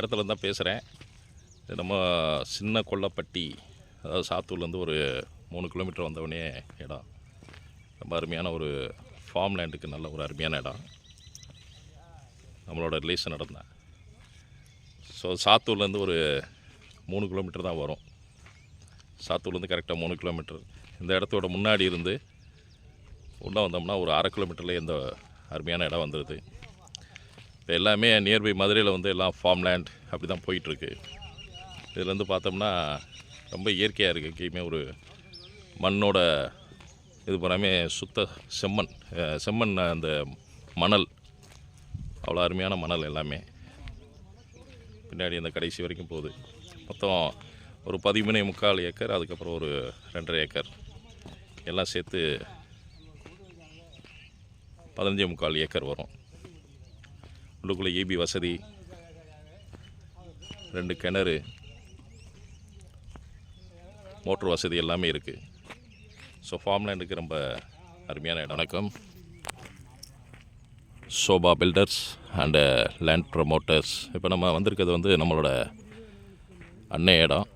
நம்ம இடத்துல தான் பேசுகிறேன் நம்ம சின்ன கொல்லப்பட்டி அதாவது சாத்தூர்லேருந்து ஒரு மூணு கிலோமீட்டர் வந்தவொடனே இடம். ரொம்ப அருமையான ஒரு ஃபார்ம் லேண்டுக்கு நல்ல ஒரு அருமையான இடம். நம்மளோட ரிலேஷன் நடந்தேன். ஸோ சாத்தூர்லேருந்து ஒரு மூணு கிலோமீட்டர் தான் வரும். சாத்தூர்லேருந்து கரெக்டாக மூணு கிலோமீட்டர். இந்த இடத்தோட முன்னாடி இருந்து உள்ளே வந்தோம்னா ஒரு அரை கிலோமீட்டரில் இந்த அருமையான இடம் வந்துடுது இப்போ எல்லாமே நியர்பை மதுரையில் வந்து எல்லாம் ஃபார்ம் லேண்ட் அப்படி தான் போயிட்டுருக்கு. இதில் வந்து பார்த்தோம்னா ரொம்ப இயற்கையாக இருக்குது. எங்கேயுமே ஒரு மண்ணோட இது பூராமே சுத்த செம்மண் செம்மண் அந்த மணல். அவ்வளோ அருமையான மணல் எல்லாமே. பின்னாடி அந்த கடைசி வரைக்கும் போகுது. மொத்தம் ஒரு பதிமூணே முக்கால் ஏக்கர் அதுக்கப்புறம் ஒரு ரெண்டரை ஏக்கர். எல்லாம் சேர்த்து பதினஞ்சே முக்கால் ஏக்கர் வரும். உள்ளுக்குள்ளே ஏபி வசதி. ரெண்டு கிணறு. மோட்ரு வசதி எல்லாமே இருக்குது ஸோ ஃபார்ம் லேண்டுக்கு ரொம்ப அருமையான இடம். வணக்கம். Sobha builders and land promoters இப்போ நம்ம வந்திருக்கிறது வந்து நம்மளோட அன்னை இடம்.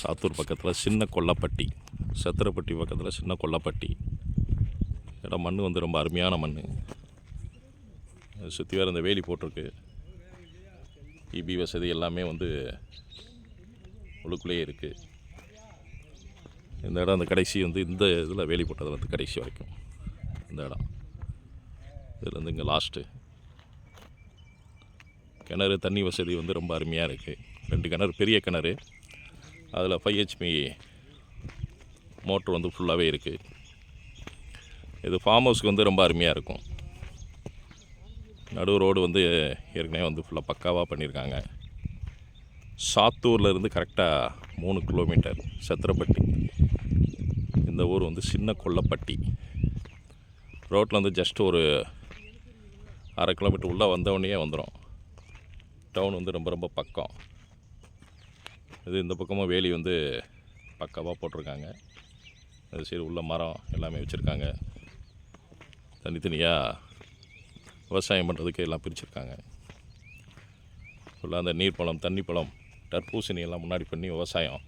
சாத்தூர் பக்கத்தில் சின்ன கொல்லப்பட்டி. சத்திரப்பட்டி பக்கத்தில் சின்ன கொல்லப்பட்டி. இடம் மண் வந்து ரொம்ப அருமையான மண் சுற்றி வேறு இந்த வேலி போட்டிருக்கு. இபி வசதி எல்லாமே வந்து உள்ளுக்குள்ளேயே இருக்குது இந்த இடம் அந்த கடைசி வந்து இந்த இதில் வேலி போட்டதில் வந்து கடைசி வரைக்கும். இந்த இடம். இதில் வந்து இங்கே லாஸ்ட்டு கிணறு தண்ணி வசதி வந்து ரொம்ப அருமையாக இருக்குது ரெண்டு கிணறு பெரிய கிணறு. அதில் ஃபைவ் ஹெச்பி மோட்ரு வந்து ஃபுல்லாகவே இருக்குது இது ஃபார்ம் ஹவுஸ்க்கு வந்து ரொம்ப அருமையாக இருக்கும். நடு ரோடு வந்து ஏற்கனவே வந்து ஃபுல்லாக பக்காவாக பண்ணியிருக்காங்க சாத்தூர்லேருந்து கரெக்டாக மூணு கிலோமீட்டர் சத்திரப்பட்டி. இந்த ஊர் வந்து சின்ன கொல்லப்பட்டி. ரோட்டில் வந்து ஜஸ்ட் ஒரு அரை கிலோமீட்டர் உள்ளே வந்தவொடனே வந்துடும் டவுன் வந்து ரொம்ப ரொம்ப பக்கம். இது இந்த பக்கமும் வேலி வந்து பக்காவாக போட்டிருக்காங்க. அது சரி உள்ள மரம் எல்லாமே வச்சுருக்காங்க. தனித்தனியாக விவசாயம் பண்ணுறதுக்கு எல்லாம் பிரிச்சுருக்காங்க. ஃபுல்லாக அந்த நீர் பழம் தண்ணி பழம் தர்பூசணி எல்லாம் முன்னாடி பண்ணி விவசாயம்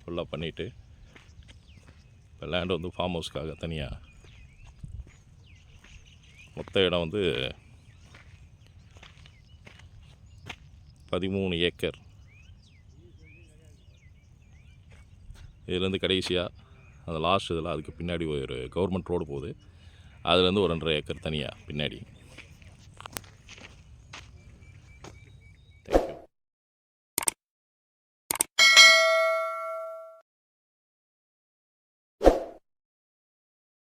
ஃபுல்லாக பண்ணிவிட்டு இப்போ லேண்ட் வந்து ஃபார்ம் ஹவுஸ்க்காக தனியாக மொத்த இடம் வந்து பதிமூணு ஏக்கர். இதுலேருந்து கடைசியாக அந்த லாஸ்ட் இதில் அதுக்கு பின்னாடி ஒரு கவர்மெண்ட் ரோடு போகுது. அதுலேருந்து ஒரு ரெண்டரை ஏக்கர் தனியாக பின்னாடி.